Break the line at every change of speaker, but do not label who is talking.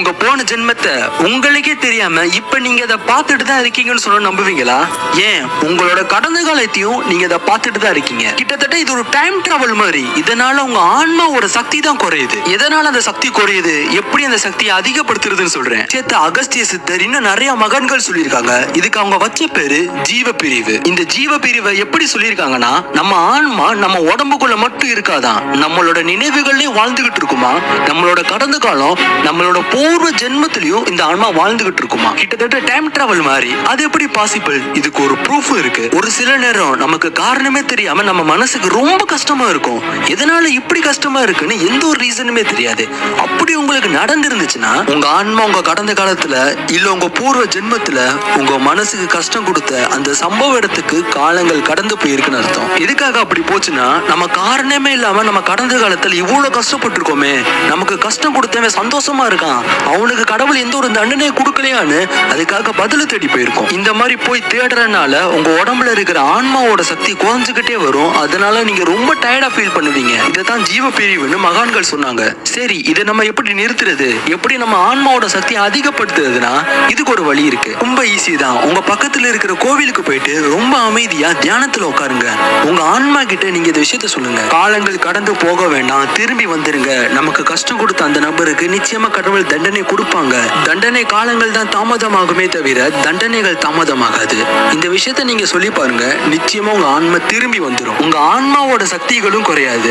உங்க போன ஜென்மத்தை உங்களுக்கே தெரியாம இப்ப நீங்க அதை பார்த்துட்டு தான் இருக்கீங்கன்னு சொல்ல நம்புவீங்களா? ஏன்? உங்களோட கடந்த காலத்தையும் நீங்க அதை பார்த்துட்டு தான் இருக்கீங்க. கிட்டத்தட்ட இது ஒரு டைம் டிராவல் மாதிரி. இதனால உங்க ஆன்மாவோட சக்தி தான் குறையுது. எதனால அந்த சக்தி குறையுது? எப்படி அந்த சக்தியை அதிகப்படுத்துறதுன்னு சொல்றேன். சேத்த அகஸ்திய சித்தர் இன்னும் நிறைய மகன்கள் சொல்லியிருக்காங்க. இதுக்கு அவங்க வச்ச பேரு ஜீவ பிரிவு இந்த ஜீவ பிரிவை எப்படி சொல்லியிருக்காங்கன்னா நம்ம ஆன்மா நம்ம உடம்புக்குள்ள மட்டும் இருக்காதான். நம்மளோட நினைவுகள்லயும் வாழ்ந்துகிட்டு இருக்குமா? நம்மளோட கடந்த காலம் நம்மளோட பூர்வ ஜென்மத்திலயும் இந்த ஆன்மா வாழ்ந்துகிட்டு இருக்குமா? கிட்டத்தட்ட டைம் டிராவல் மாதிரி. அது எப்படி பாசிபிள் இதுக்கு ஒரு ப்ரூஃப் இருக்கு. ஒரு சில நேரம் நமக்கு காரணமே தெரியாம நம்ம மனசுக்கு ரொம்ப கஷ்டமா இருக்கும். எதனால இப்படி கஷ்டமா இருக்குன்னு எந்த ஒரு ரீசனுமே தெரியாது. அப்படி உங்களுக்கு நடந்திருந்துச்சுன்னா உங்க ஆன்மா உங்க கடந்த காலத்துல இல்ல உங்க பூர்வ ஜென்மத்துல உங்க மனசுக்கு கஷ்டம் கொடுத்த அந்த சம்பவ இடத்துக்கு காலங்கள் கடந்து போயிருக்குன்னு அர்த்தம். எதுக்காக அப்படி போச்சுன்னா நம்ம காரணமே இல்லாம நம்ம கடந்த காலத்துல இவ்வளவு கஷ்டப்பட்டிருக்கோமே. நமக்கு கஷ்டம் கொடுத்தவன் சந்தோஷமா இருக்கான். அவனுக்கு கடவுள் எந்த ஒரு தண்டனையை கொடுக்கலையான்னு அதுக்காக பதில் தேடி போயிருக்கோம். இந்த மாதிரி போய் தேடுறதுனால உங்க உடம்புல இருக்கிற ஆன்மாவோட சக்தி குறைஞ்சுக்கிட்டே வரும். அதனால நீங்க ரொம்ப டயர்டா ஃபீல் பண்ணுவீங்க. இதைத்தான் ஜீவ பிரிவுன்னு மகான்கள் சொன்னாங்க. சரி இதை நம்ம எப்படி நிறுத்துறது? எப்படி நம்ம ஆன்மாவோட சக்தியை அதிகப்படுத்துறதுன்னா இதுக்கு ஒரு வழி இருக்கு. ரொம்ப ஈஸி தான். உங்க பக்கத்துல இருக்கிற கோவிலுக்கு போயிட்டு ரொம்ப அமைதியா தியானத்துல உட்காருங்க. உங்க ஆன்மா கிட்ட நீங்க இந்த விஷயத்த சொல்லுங்க. காலங்கள் கடந்து போக வேண்டாம். திரும்பி வந்துருங்க. நமக்கு கஷ்டம் கொடுத்த அந்த நபருக்கு நிச்சயமா கடவுள் தண்டனை தண்டனை கொடுப்பாங்க. தண்டனை காலங்கள் தான் தாமதமாகுமே தவிர தண்டனைகள் தாமதமாகாது. இந்த விஷயத்த நீங்க சொல்லி பாருங்க. நிச்சயமா உங்க ஆன்மா திரும்பி வந்துடும் உங்க ஆன்மாவோட சக்திகளும் குறையாது.